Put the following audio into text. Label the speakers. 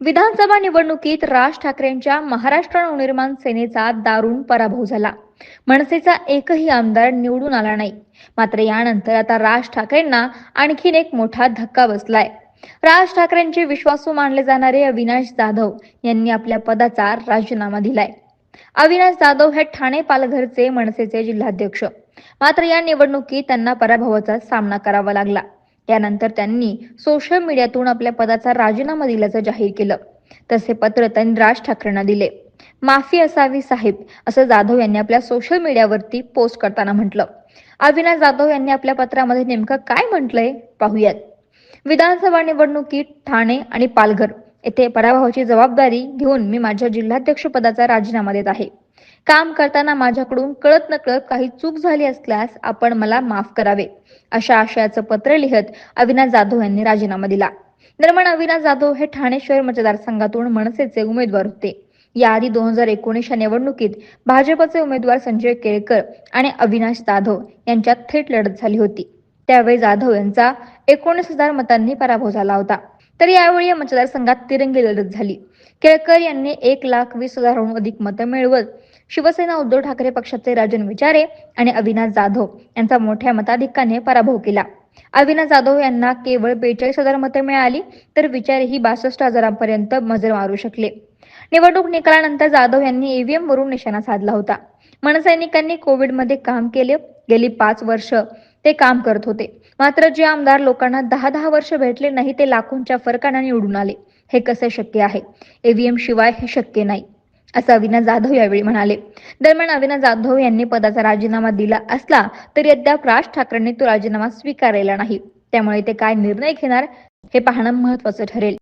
Speaker 1: विधानसभा निवडणुकीत राज ठाकरेंच्या महाराष्ट्र नवनिर्माण सेनेचा दारुण पराभव झाला. मनसेचा एकही आमदार निवडून आला नाही. मात्र यानंतर आता राज ठाकरेंना आणखीन एक मोठा धक्का बसलाय. राज ठाकरेंचे विश्वासू मानले जाणारे अविनाश जाधव यांनी आपल्या पदाचा राजीनामा दिलाय. अविनाश जाधव हे ठाणे पालघरचे मनसेचे जिल्हाध्यक्ष. मात्र या निवडणुकीत त्यांना पराभवाचा सामना करावा लागला. त्यानंतर त्यांनी सोशल मीडियातून आपल्या पदाचा राजीनामा दिल्याचं जाहीर केलं. तसे पत्र त्यांनी राज ठाकरेंना दिले. माफी असावी साहेब असं जाधव यांनी आपल्या सोशल मीडियावरती पोस्ट करताना म्हटलं. अविनाश जाधव यांनी आपल्या पत्रामध्ये नेमकं काय म्हटलंय पाहूयात. विधानसभा निवडणुकीत ठाणे आणि पालघर येथे पराभवाची जबाबदारी घेऊन मी माझ्या जिल्हाध्यक्ष पदाचा राजीनामा देत आहे. काम करताना माझ्याकडून कळत नकळत काही चूक झाली असल्यास आपण मला माफ करावे अशा आशयाचं पत्र लिहत अविनाश जाधव यांनी राजीनामा दिला. दरम्यान अविनाश जाधव हे ठाणे शहर मतदारसंघातून मनसेचे उमेदवार होते. याआधी दोन हजार एकोणीसच्या निवडणुकीत भाजपचे उमेदवार संजय केळकर आणि अविनाश जाधव यांच्यात थेट लढत झाली होती. त्यावेळी जाधव यांचा एकोणीस हजार मतांनी पराभव झाला होता. तर यावेळी या मतदारसंघात तिरंगी लढत झाली. केळकर यांनी एक लाख वीस हजारहून अधिक मतं मिळवत शिवसेना उद्धव ठाकरे पक्षाचे राजन विचारे आणि अविनाश जाधव यांचा मोठ्या मताधिक्याने पराभव केला. अविनाश जाधव यांना केवळ बेचाळीस हजार मते मिळाली तर विचारे ही बासष्ट हजारांपर्यंत मजर मारू शकले. निवडणूक निकालानंतर जाधव यांनी ईव्हीएम वरून निशाणा साधला होता. मनसैनिकांनी कोविडमध्ये काम केले गेली पाच वर्ष ते काम करत होते. मात्र जे आमदार लोकांना दहा दहा वर्ष भेटले नाही ते लाखोंच्या फरकाने निवडून आले. हे कसे शक्य आहे? ईव्हीएम शिवाय हे शक्य नाही. असं अविनाश जाधव यावेळी म्हणाले. दरम्यान अविनाश जाधव यांनी पदाचा राजीनामा दिला असला तरी अद्याप राज ठाकरेंनी तो राजीनामा स्वीकारलेला नाही. त्यामुळे ते काय निर्णय घेणार हे पाहणं महत्वाचं ठरेल.